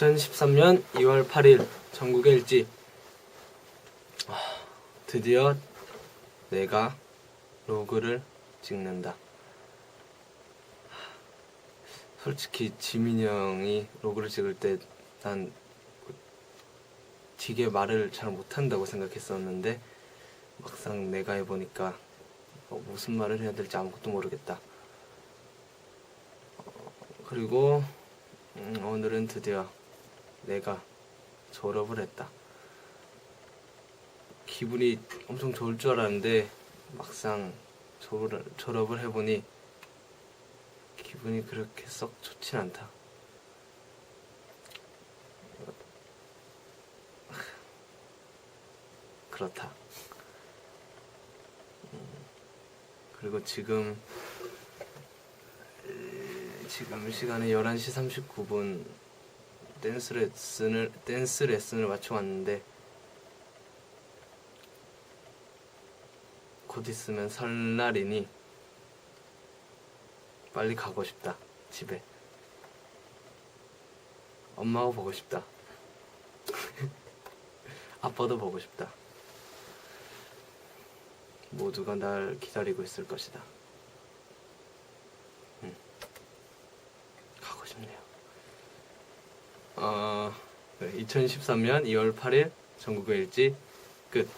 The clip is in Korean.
2013년 2월 8일 전국의 일지 아, 드디어 내가 로그를 찍는다. 솔직히 지민이 형이 로그를 찍을 때 난 되게 말을 잘 못한다고 생각했었는데 막상 내가 해보니까 어, 무슨 말을 해야 될지 아무것도 모르겠다. 어, 그리고 음, 오늘은 드디어 내가 졸업을 했다. 기분이 엄청 좋을 줄 알았는데 막상 졸, 졸업을 해보니 기분이 그렇게 썩 좋진 않다. 그렇다. 음, 그리고 지금 에, 지금 시간이 11시 39분 댄스 레슨을 댄스 레슨을 마쳐 왔는데 곧 있으면 설날이니 빨리 가고 싶다 집에. 엄마가 보고 싶다. 아빠도 보고 싶다. 모두가 날 기다리고 있을 것이다. 응. 가고 싶네요 어, 네, 2013년 2월 8일 전국의 일지 끝